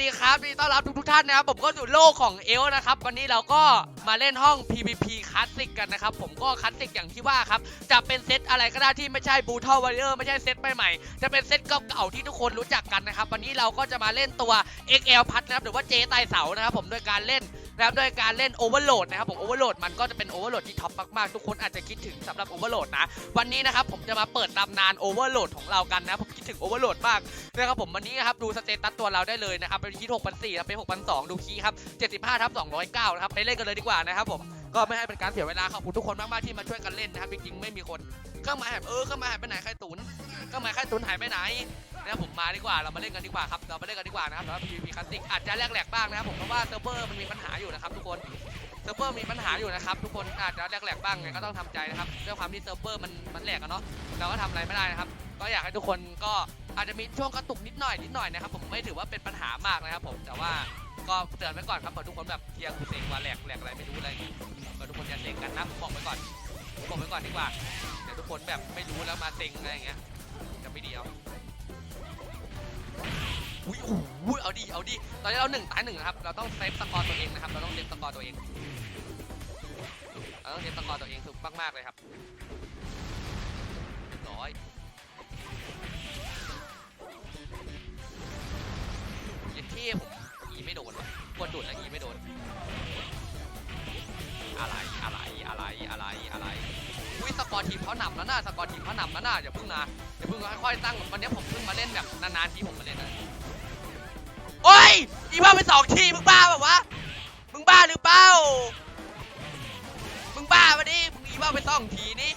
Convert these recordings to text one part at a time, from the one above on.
ดีครับดีต้อนรับทุกทุกท่านนะครับผมก็สู่โลกของเอลนะครับ วันนี้เราก็มาเล่นห้อง PVP คลาสสิกกันนะครับ ผมก็คลาสสิกอย่างที่ว่าครับ จะเป็นเซตอะไรก็ได้ที่ไม่ใช่บูทอลวอริเออร์ไม่ใช่เซตใหม่ๆจะเป็นเซตเก่าๆที่ทุกคนรู้จักกันนะครับ วันนี้เราก็จะมาเล่นตัว XL พัดนะครับหรือว่าเจไตเสานะครับผมโดยการเล่น นะครับโดยการเล่นโอเวอร์โหลดนะครับผมโอเวอร์โหลดมันก็จะเป็นโอเวอร์โหลดที่ท็อปมากๆ ทุกคนอาจจะคิดถึงสำหรับโอเวอร์โหลดนะ วันนี้นะครับผมจะมาเปิดตำนานโอเวอร์โหลดของเรากันนะ ผมคิดถึงโอเวอร์โหลดมากนะครับผมวันนี้นะครับดูสเตตัสตัวเราได้เลยนะครับเป็นคี6 0 0นะเป็น6,200 ดูคีย์ครับ75ทับ209นะครับไปเล่นกันเลยดีกว่านะครับผมก็ไม่ให้เป็นการเสียเวลาขอบคุณทุกคนมากๆที่มาช่วยกันเล่นนะครับจริงๆไม่มีคนเครื่องหมายหายเออเครื่องหมายหายไปไหนใครตุนเครื่องหมายใครตุนหายไปไหน นะครับผมมาดีกว่าเรามาเล่นกันดีกว่าครับเรามาเล่นกันดีกว่านะครับสำหรับ PVP คลาสสิกอาจจะแลกแหลกบ้างนะครับผมเพราะว่าเซิร์ฟเวอร์มันมีปัญหาอยู่นะครับทุกคนเซิร์ฟเวอร์มีปัญหาอยู่นะครับทุกคนอาจจะแหลกๆบ้างไงก็ต้องทำใจนะครับด้วยความที่เซิร์ฟเวอร์มันมันแหลกอะเนาะเราก็ทำอะไรไม่ได้นะครับ ก็อยากให้ทุกคนก็อาจจะมีช่วงกระตุกนิดหน่อยนิดหน่อยนะครับผมไม่ถือว่าเป็นปัญหามากนะครับผมแต่ว่าก็เตือนไว้ก่อนครับเผื่อทุกคนแบบเทียร์กูเซ็งว่าแหลกแหลกอะไรไม่รู้อะไรอย่างเงี้ก็ทุกคนอย่าเซ็งกันนะผมบอกไว้ก่อนบอกไว้ก่อนดีกว่าเดี๋ยวทุกคนแบบไม่รู้แล้วมาเซ็งอะไรอย่างเงี้ยจะไม่ดีเอา อุ้ยโอ้โหเอาดีเอาดีตอนนี้เราหนึ่งตายหนึ่งนะครับ เราต้องเซฟสกอร์ตัวเองนะครับ เราต้องเซฟสกอร์ตัวเองเราต้องเซฟสกอร์ตัวเองถูกมากๆเลยครับร้อยเย็นเท่ผมอีไม่โดนวะกดดูดแล้วอีไม่โดน อะไรอะไรอะไรอะไรอะไรอุ้ยสกอร์ทีมเขาหนำแล้วนะสกอร์ทีมเขาหนำแล้วนะอย่าเพิ่งนะอย่าเพิ่งค่อยๆตั้งวันนี้ผมเพิ่งมาเล่นแบบนานๆที่ผมมาเล่นนะ อีว่าไปสองทีมึงบ้าเปล่าวะ มึงบ้าหรือเปล่า มึงบ้าปะดิมึงอีว่าไปสองทีนี่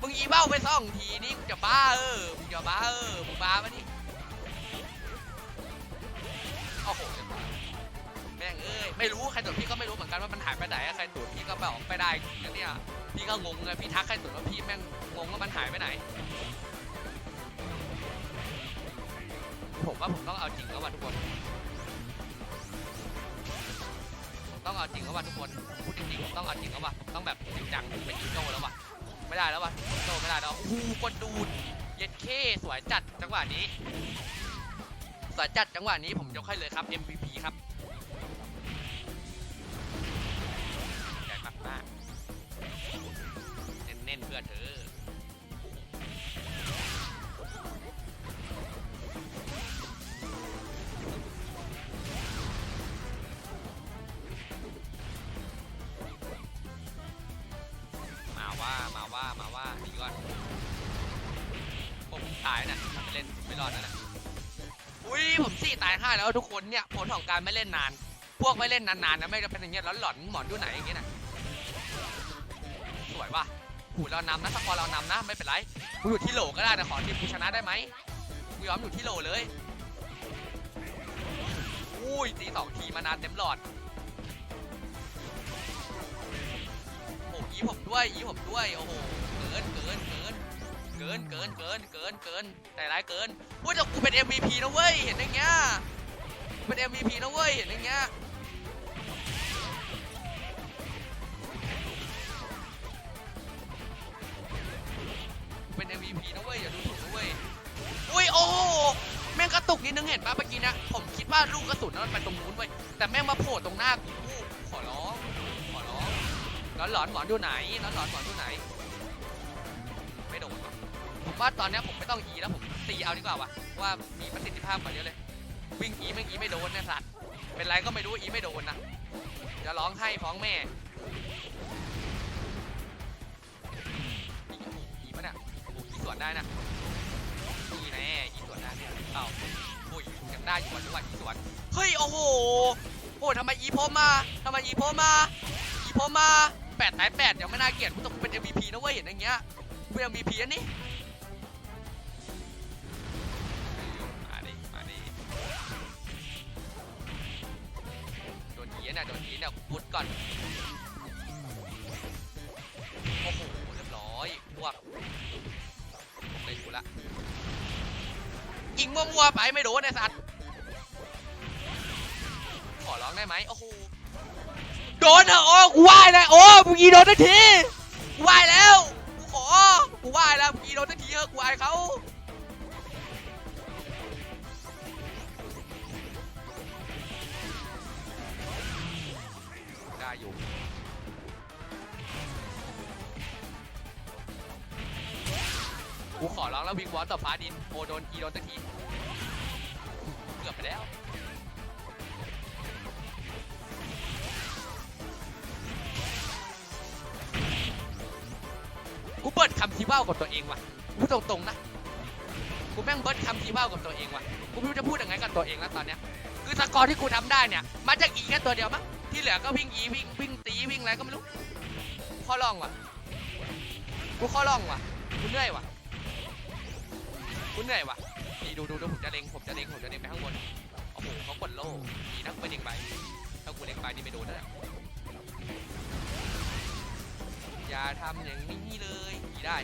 มึงอีว่าไปสองทีนี่มึงจะบ้าเออ มึงจะบ้าเออ มึงบ้าปะนี่โอ้โหแม่งเอ้ย ไม่รู้ใครตรวจพี่ก็ไม่รู้เหมือนกันว่ามันหายไปไหนอะใครตรวจพี่ก็บอกไม่ได้แล้วเนี่ย พี่ก็งงเลยพี่ทักใครตรวจว่าพี่แม่งงงว่ามันหายไปไหนผมว่าผมต้องเอาจริงแล้วว่ะทุกคน ต้องเอาจริงแล้วว่ะทุกคนพูดจริงๆผมต้องเอาจริงแล้วว่ะต้องแบบจริงจังเป็นยูโน่แล้วว่ะไม่ได้แล้วว่ะโน่ไม่ได้แล้วโอ้โหกดดูดเย็ดเข้สวยจัดจังหวะนี้ สวยจัดจังหวะนี้ผมยกให้เลยครับ MVP ครับใหญ่มากมากๆเน้นๆเพื่อเธอ ว่ามาว่าดีก่อนผมตายนะไม่เล่นไม่รอดนะนะอุ้ยผมสี่ตายห้าแล้วทุกคนเนี่ยผลของการไม่เล่นนาน พวกไม่เล่นนานๆนะไม่ก็เป็นอย่างเงี้ยหลอนๆหมอนดูไหนอย่างเงี้ยนะสวยว่ะหูเรานำนะสกอร์เรานำนะไม่เป็นไรกูอยู่ที่โหลก็ได้นะขอทีมกูชนะได้ไหมกูยอมอยู่ที่โหลเลยอุ้ยตีสองทีมานานเต็มหลอด ยีผมด้วยยีผมด้วยโอ้โหเกินเกินเกินเกินเกินเกินเกินเกินแต่ร้ายเกินพูดแต่กูเป็น MVP นะเว้ยเห็นอย่างเงี้ยเป็น MVP นะเว้ยเห็นอย่างเงี้ยเป็น MVP นะเว้ยอย่าดูถูกนะเว้ยอุ้ยโอ้โหแม่งกระตุกนิดนึงเห็นปะเมื่อกี้นะผมคิดว่าลูกกระสุนนั้นมันไปตรงนู้นเว้ยแต่แม่งมาโผล่ตรงหน้ากู ร้อนหลอนหมอนดูไหนร้อนหลอนหมอนดูไหน ไม่โดนว่ะผมว่าตอนเนี้ยผมไม่ต้องอีแล้วผมตีเอาดีกว่าว่ะว่ามีประสิทธิภาพกว่าเยอะเลย วิ่งอีไม่งอีไม่โดนเนี่ยสัตว์เป็นไรก็ไม่รู้อีไม่โดนนะจะร้องให้ฟ้องแม่อีโอ้โหอีปะเนี่ยโอ้โหอีสวนได้นะอีแน่อีสวนได้เนี่ยเอ้าโอ้ยยังได้อยู่ว่ะจังหวะอีสวนเฮ้ยโอ้โหโอ้ทำไมอีโพมาทำไมอีโพมาอีโพมา แปดตายแปดยังไม่น่าเกลียดกูต้องเป็น MVP นะเว้ยเห็นอย่างเงี้ยเป็น MVP อันนี้มาดิมาดิโดนยีเนี่ยโดนยีเนี่ยพุดก่อนโอ้โหเรียบร้อยพวกผมเลยอยู่ละยิงมั่วๆไปไม่โดนไอ้สัตว์ขอร้องได้ไหมโอ้โห โดนเถอะโอ้กูไหว้แล้วโอ้มึงยีโดนทันทีกูไหว้แล้วกูขอกูไหว้แล้วมึงยีโดนทันทีเออกูไหวเขาได้อยู่กูขอร้องแล้ววิ่งวอนต่อฟ้าดินโอโดนอีโดนทันทีเกือบไปแล้ว กูเบิร์ดคำทีว่าวกับตัวเองว่ะพูดตรงๆนะกูแม่งเบิร์ดคำทีว่าวกับตัวเองว่ะกูไม่รู้จะพูดยังไงกับตัวเองแล้วตอนเนี้ยคือสกอร์ที่กูทำได้เนี่ยมาจากอีแค่ตัวเดียวมั้งที่เหลือก็วิ่งอีวิ่งวิ่งตีวิ่งอะไรก็ไม่รู้กูข้อร่องว่ะกูข้อร่องว่ะกูเหนื่อยว่ะกูเหนื่อยว่ะนี่ดูดูดูผมจะเล็งผมจะเล็งผมจะเล็งไปข้างบนโอ้โหเขากดโล่ดีนะกูไม่เล็งไปถ้ากูเล็งไปนี่ไม่โดนนะ อย่าทำอย่างนี้เลยดีได้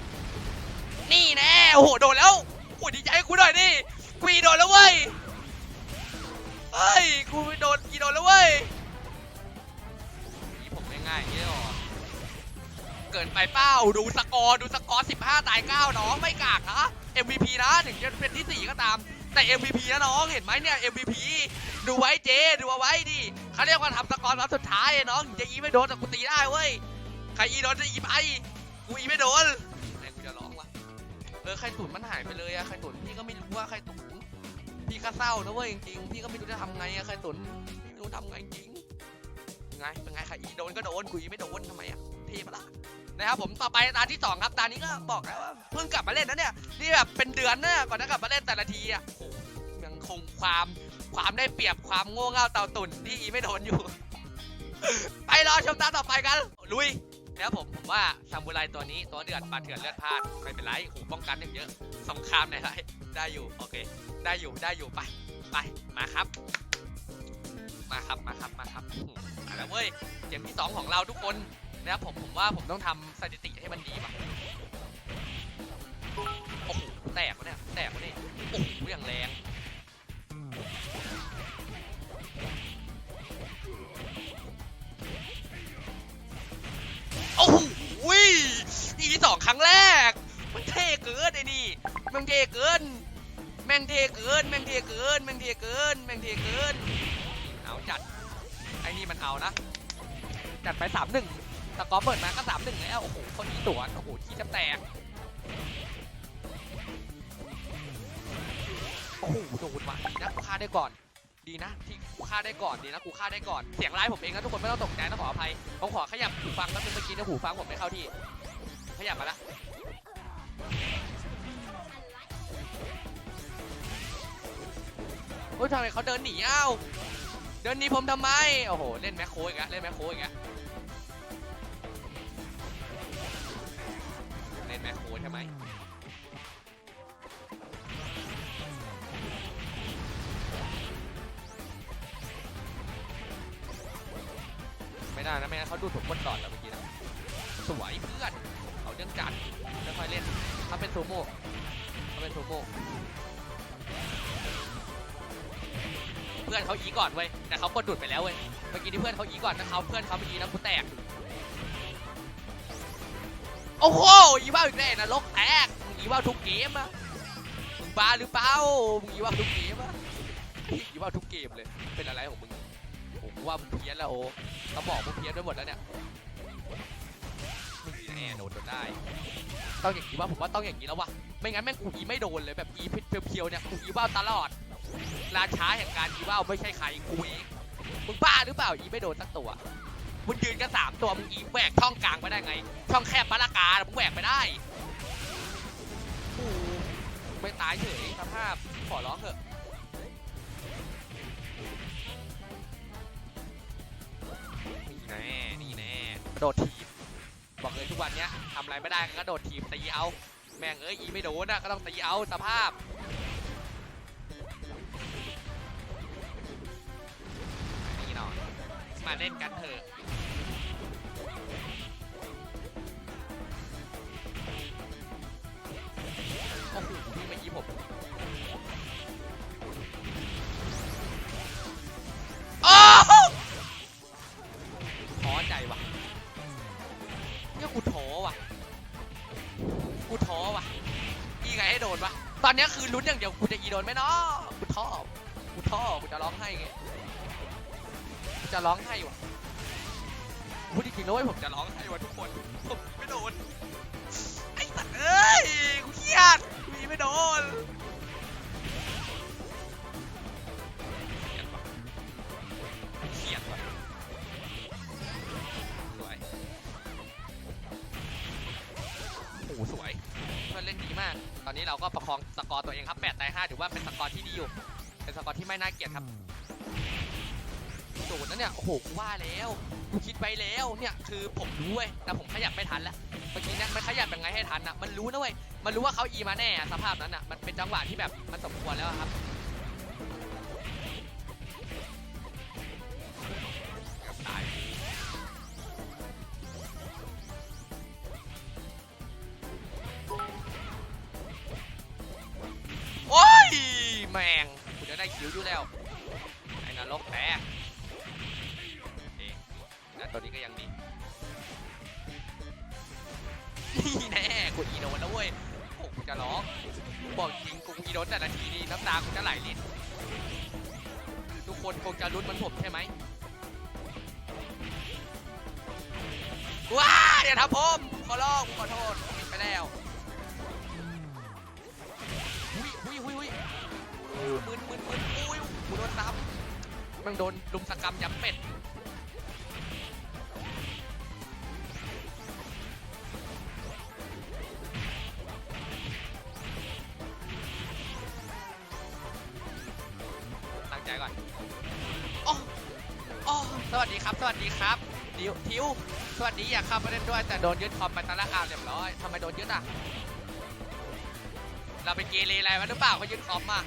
นี่แน่โอ้โหโดนแล้วโอ้ดีใจกูหน่อยดิกูอีโดนแล้วเว้ยเฮ้ยกูโดนกี่โดนแล้วเว้ยนี่ผมง่ายๆอย่างนี้หรอเกินไปเป้าดูสกอร์ดูสกอร์15ตาย9น้องไม่กากนะ MVP นะถึงจะเป็นที่ 4 ก็ตามแต่ MVP นะน้องเห็นไหมเนี่ย MVP ดูไว้เจดูเอาไว้ดิเขาเรียกว่าทำสกอร์รอบสุดท้ายน้องจะอีไม่โดนแต่กูตีได้เว้ย ใครอีโดนจะอีไปกูอีไม่โดนไหนกูจะร้องวะเออใครตุ่นมันหายไปเลยอะใครตุ่นพี่ก็ไม่รู้ว่าใครตุ่นพี่ก็เศร้านะเว้ยจริงๆพี่ก็ไม่รู้จะทำไงอะใครตุ่นพี่ไม่รู้ทำไงจริงไงเป็นไงใครอีโดนก็โดนกูอีไม่โดนทำไมอะเทปะล่ะนะครับผมต่อไปตาที่สองครับตานี้ก็บอกแล้วว่าเพิ่งกลับมาเล่นนะเนี่ยนี่แบบเป็นเดือนนะก่อนจะกลับมาเล่นแต่ละทีอะยังคงความความได้เปรียบความโง่เง่าเต่าตุ่นที่อีไม่โดนอยู่ ไปรอชมตาต่อไปกัน ลุย แล้วผมผมว่าซามูไรตัวนี้ตัวเดือดปาเถื่อนเลือดพลาดไม่เป็นไรหูป้องกันอย่างเยอะสงครามในไรได้อยู่โอเค ได้อยู่ได้อยู่ไปไปมาครับ มาครับมาครับมาครับอืมาแล้วเว้ยเกมที่สองของเราทุกคนนะครับผมผมว่าผมต้องทำสถิติให้มันดีว่ะ นแม่งเทียเกินแม่งเทียเกินแม่งเทียเกินเอาจัดไอ้นี่มันเอานะจัดไปสามหนึ่งตะกอเปิดมาก็สามหนึ่งแล้วโอ้โหเขาทีตัวโอ้โหที่จะแตกโอ้โหโดนว่ะดีนะกูฆ่าได้ก่อน ดีนะที่กูฆ่าได้ก่อนดีนะกูฆ่าได้ก่อนเสียงไลฟ์ผมเองนะทุกคนไม่ต้องตกใจนะขออภัยผมขอขยับหูฟังแป๊บนึงเมื่อกี้เนะหูฟังผมไม่เข้าที่ขยับมาละ โอ้ยทำไมเขาเดินหนีอ้าวเดินหนีผมทำไมโอ้โหเล่นแมคโครอีกแล้วเล่นแมคโครอีกแล้วเล่นแมคโครใช่ไหมไม่ได้นะไม่งั้นเขาดูถูกคนก่อนแล้วเมื่อกี้นะสวยเพื่อนเอาเรื่องจัดค่อยๆเล่นเขาเป็นโซโม่เขาเป็นโซโม่ เพื่อนเขาอีก่อนเว้ยแต่เขากดดุดไปแล้วเว้ยเมื่อกี้ที่เพื่อนเขาอีก่อนถ้าเขาเพื่อนเขาเมื่อกี้นะกูแตกโอ้โหอีว่าอีกแน่นะลกแตกมึงอีว่าทุกเกมอะมึงบ้าหรือเปล่ามึงอีว่าทุกเกมอะอีว่าทุกเกมเลยเป็นอะไรของมึงโอ้กูว่ามึงเพี้ยนแล้วโอ้สมองมึงเพี้ยนไปหมดแล้วเนี่ยมึงแน่โดนจนได้ ต้องอย่างนี้ว่าผมว่าต้องอย่างนี้แล้ววะไม่งั้นแม่งกูอีไม่โดนเลยแบบอีเพียวๆเนี่ยกูอีว่าตลอด ราช้าแห่งการอีว่าวไม่ใช่ใครกูเองมึงบ้าหรือเปล่าอีไม่โดนสักตัวมึงยืนกันสามตัวมึงอีแหวกช่องกลางไปได้ไง ช่องแคบปะละกามึงแหวกไปได้โอ้โหไม่ตายเฉยสภาพขอร้องเถอะนี่แน่นี่แน่กระโดดทีบบอกเลยทุกวันเนี้ยทำอะไรไม่ได้ก็กระโดดทีบตีเอา แม่งเอ้ยอีไม่โดนอะก็ต้องตีเอาสภาพ มาเล่นกันเถอะโอ้โหพี่เมื่อกี้ผมโอ้โหท้อใจว่ะเนี่ยกูท้อว่ะกูท้อว่ะอีไงให้โดนวะตอนนี้คือลุ้นอย่างเดียวกูจะอีโดนไหมเนาะกูท้อกูท้อกูจะร้องไห้ไง จะร้องไห้ว่ะพูดจริงๆนะเว้ยผมจะร้องไห้ว่ะทุกคนผมไม่โดนไอ้สัตว์เอ้ยกูเครียดกูยิงไม่โดนเขียดว่ะสวยโอ้โหสวยเพื่อนเล่นดีมาก ตอนนี้เราก็ประคองสกอร์ตัวเองครับ8ตาย5ถือว่าเป็นสกอร์ที่ดีอยู่ เป็นสกอร์ที่ไม่น่าเกลียดครับ นั้นเนี่ย โอ้โหกูว่าแล้วกูคิดไปแล้วเนี่ยคือผมรู้เว้ยแต่ผมขยับไม่ทันแล้วเมื่อกี้เนี่ยมันขยับยังไงให้ทันอะมันรู้นะเว้ยมันรู้ว่าเขาอีมาแน่อะสภาพนั้นอะมันเป็นจังหวะที่แบบมันสมควรแล้วอะครับเกือบตายโอ้ยแมงกูจะได้คิวอยู่แล้วไอ้นรกแตก บอกจริงกูอีโดนแต่ละทีนี่น้ำตากูจะไหลลินทุกคนคงจะรุ้นเหมันผมใช่ไหมว้าอย่าทำผมขอร้องขอโทษผมผิดไปแล้วอุ้ยอุ้ยอุ้ยอุ้ยมึนมึนมึนอุ้ยกูโดนซ้ำมันโดนลุมสกรรมยำเป็ด สวัสดีครับ สวัสดีครับดิวทิวสวัสดีอยากเข้ามาเล่นด้วย แต่โดนยึดคอมไปตอนแรกอ้าวเรียบร้อยทำไมโดนยึดอะ เราเป็นเกเรอะไรมาหรือเปล่าเขายึดคอมอะ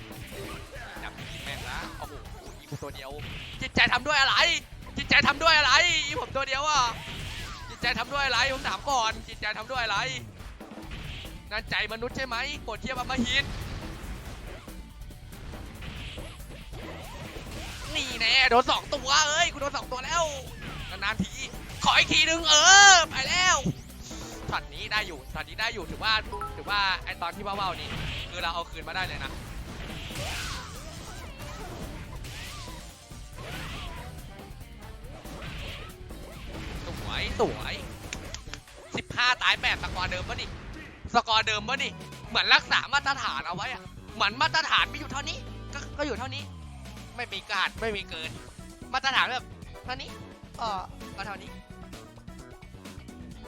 จับยิงแม่งละโอ้โหยิงกูตัวเดียว จิตใจทำด้วยอะไร จิตใจทำด้วยอะไรยิงผมตัวเดียวอะจิตใจทำด้วยอะไรผมถามก่อน จิตใจทำด้วยอะไรนั่นใจมนุษย์ใช่ไหมโกรธเทียบอมหิต นี่แน่โดนสองตัวเอ้ยกูโดนสองตัวแล้วนานๆทีขออีกทีนึงเออไปแล้วช็อตนี้ได้อยู่ช็อตนี้ได้อยู่ถือว่าถือว่าไอตอนที่ว้าวๆนี่คือเราเอาคืนมาได้เลยนะสวยสวยสิบห้าตายแปดสกอร์เดิมปะนี่สกอร์เดิมปะนี่เหมือนรักษามาตรฐานเอาไว้อะเหมือนมาตรฐานม่อยู่เท่านี้ก็ก็อยู่เท่านี้ ไม่มีการไม่มีเกิน มาตรฐานแบบเท่านี้เออก็เท่านี้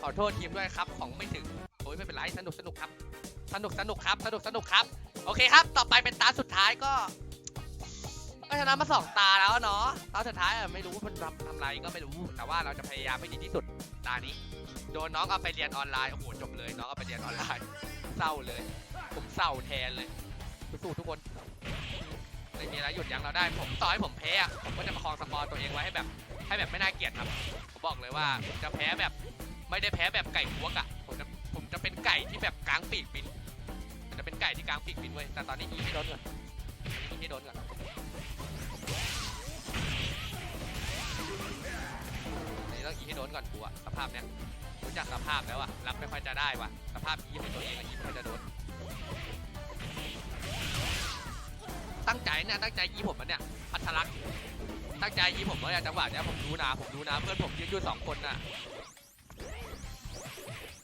ขอโทษทีมด้วยครับของไม่ถึงโอ้ยไม่เป็นไรสนุกสนุกครับสนุกสนุกครับสนุกสนุกครับ โอเคครับ ต่อไปเป็นตาสุดท้ายก็ก็ชนะมาสองตาแล้วเนาะตาสุดท้ายอะไม่รู้ว่ามันทำทำอะไรก็ไม่รู้ แต่ว่าเราจะพยายามให้ดีที่สุดตานี้ โดนน้องเอาไปเรียนออนไลน์ โอ้โหจบเลยน้องเอาไปเรียนออนไลน์ เศร้าเลย ผมเศร้าแทนเลยสู้ๆทุกคน ไม่มีอะไรหยุดยั้งเราได้ ผมต่อให้ผมแพ้อะผมก็จะประคองสกอร์ตัวเองไว้ให้แบบ ให้แบบไม่น่าเกลียดครับ ผมบอกเลยว่าผมจะแพ้แบบไม่ได้แพ้แบบไก่พวกอะผมจะผมจะเป็นไก่ที่แบบกลางปีกบินผมจะเป็นไก่ที่กลางปีกบินเว้ยแต่ตอนนี้อีให้โดนก่อนอีให้โดนก่อนนี่ต้องอีให้โดนก่อนกูอะสภาพเนี้ยรู้จักสภาพแล้วอะรับไม่ค่อยจะได้ว่ะสภาพอีของตัวเองอะอีไม่ค่อยจะโดน ตั้งใจเนี่ยตั้งใจยีผมมันเนี่ยพัทลักษ์ตั้งใจยีผมว่าจังหวะเนี้ยผมรู้นะผมรู้นะเพื่อนผมยืนอยู่สองคนน่ะ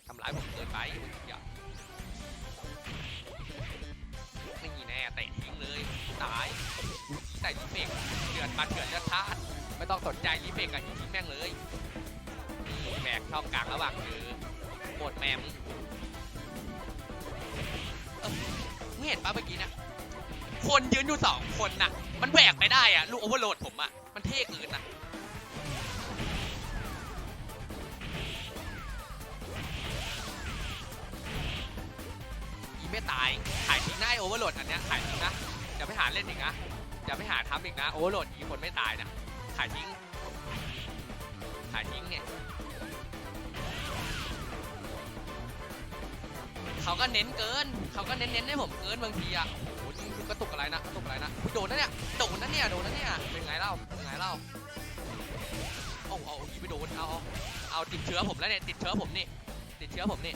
ทำร้ายผมเกินไปอย่าไม่มีแน่เตะทิ้งเลยตายใส่ลิเฟกเดือดมาเดือดเลือดทาดไม่ต้องสนใจลิเฟกอะยิงทิ้งแม่งเลยแบกช่องกลางระหว่างคือโคตรแมมงเออมึงเห็นปะเมื่อกี้นะ คนยืนอยู่สองคนน่ะ มันแหวกไปได้อะ ลูกโอเวอร์โหลดผมอะ มันเท่เกินน่ะอีไม่ตายขายทิ้งได้โอเวอร์โหลดอันเนี้ยขายทิ้งนะอย่าไปหาเล่นอีกนะอย่าไปหาทำอีกนะโอเวอร์โหลดอีคนไม่ตายนะขายทิ้งขายทิ้งเนี่ยเขาก็เน้นเกิน เขาก็เน้นเน้นๆให้ผมเกินบางทีอะโอ้โหนี่คือ กระตุกอะไรนะกระตุกอะไรนะโดนนะเนี่ยโดนนะเนี่ยโดนนะเนี่ยเป็นไงเล่าเป็นไงเล่าเอาเอาอีไปโดนเอาเอาเอาติดเชื้อผมแล้วเนี่ยติดเชื้อผมนี่ติดเชื้อผมนี่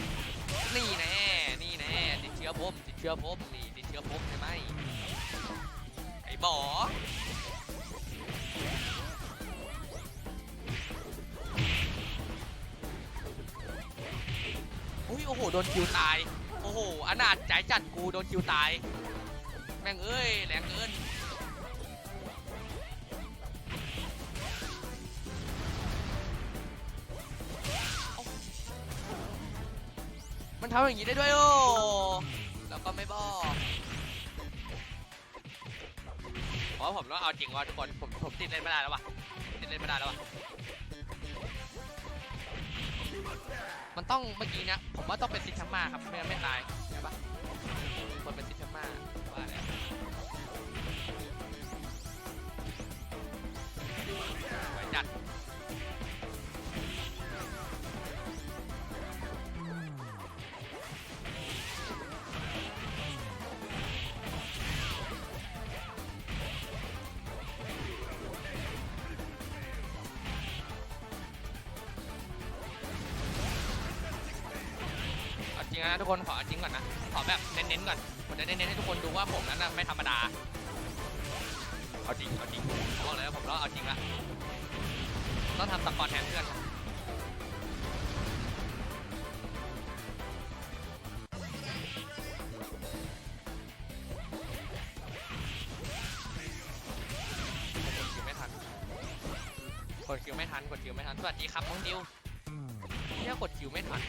นี่แน่นี่แน่ติดเชื้อผมติดเชื้อผมนี่ติดเชื้อผมใช่ไหมไอ้บออุ้ยโอ้โหโดนคิวตายโอ้โหอนาจใจจัดกูโดนคิวตาย ม่งเอ้ยแรงเกินมันทำอย่างนี้ได้ด้วยโอ้แล้วก็ไม่บอกเพราะผมต้องเอาจริงว่ะทุกคนผมผมติดเล่นไม่ได้แล้วว่ะติดเล่นไม่ได้แล้วว่ะมันต้องเมื่อกี้เนี้ยผมว่าต้องเป็นซิทชัมมาครับไม่งั้นไม่ตายใช่ปะคนเป็นซิท ชัมมาว่าแล้ว ทุกคนขอจริงก่อนนะขอแบบเน้นๆก่อนผมจะเน้นๆให้ทุกคนดูว่าผมนั้นนะไม่ธรรมดาเอาจริงเอาจริงผมบอกเลยว่าผมต้องเอาจริงละต้องทำสกอร์แทนเพื่อนครับกดคิวไม่ทันกดคิวไม่ทัน กดคิวไม่ทัน สวัสดีครับน้องดิวเนี่ยกดคิวไม่ทัน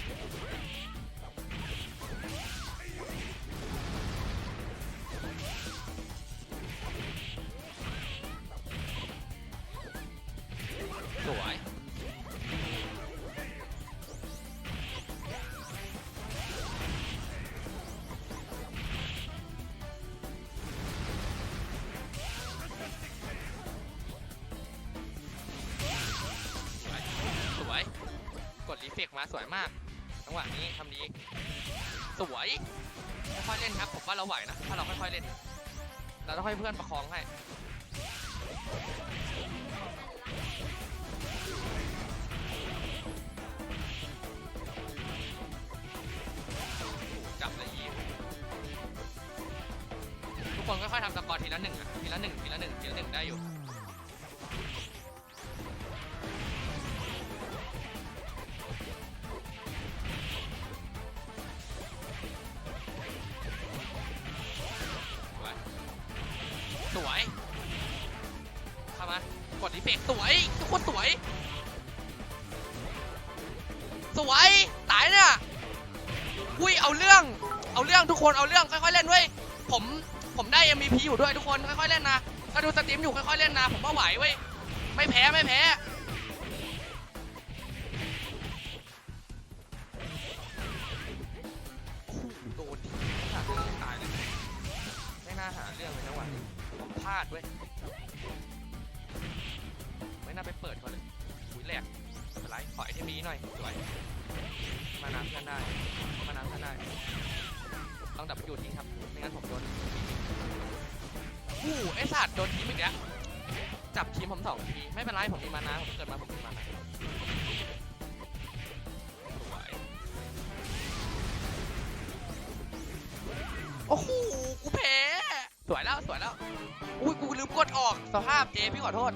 สวยสวยสวย กดรีเฟกมาสวยมากจังหวะนี้ทำดีสวยค่อยเล่นครับผมว่าเราไหวนะถ้าเราค่อยๆเล่นเราต้องให้เพื่อนประคองให้ คนค่อยๆทำสกอร์ทีละหนึ่งอะทีละหนึ่งทีละหนึ่งทีละหนึ่งได้อยู่ ผมได้ MVP อยู่ด้วยทุกคนค่อยๆเล่นนะก็ดูสตรีมอยู่ค่อยๆเล่นนะผมว่าไหวเว้ยไม่แพ้ไม่แพ้ มาผมมีมานโอ้โห กูแพ้ สวยแล้ว สวยแล้ว อุ้ย กูลืมกดออก สภาพเจพี่ขอโทษ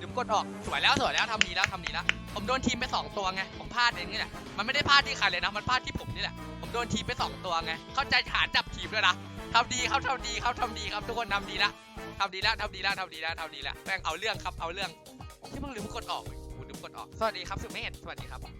ลืมกดออก สวยแล้ว สวยแล้วทำดีแล้วทำดีแล้ว ผมโดนทีมไปสองตัวไง ผมพลาดเองนี่แหละ มันไม่ได้พลาดที่ใครเลยนะ มันพลาดที่ผมนี่แหละ ผมโดนทีมไปสองตัวไง เข้าใจหานจับทีมด้วยนะทำดีครับทำดีครับทำดีครับทุกคนทำดีละทำดีละทำดีละทำดีละทำดีละแม่งเอาเรื่องครับ เอาเรื่อง ที่มึงลืมกดออกกูลืมกดออก สวัสดีครับสุเมธสวัสดีครับ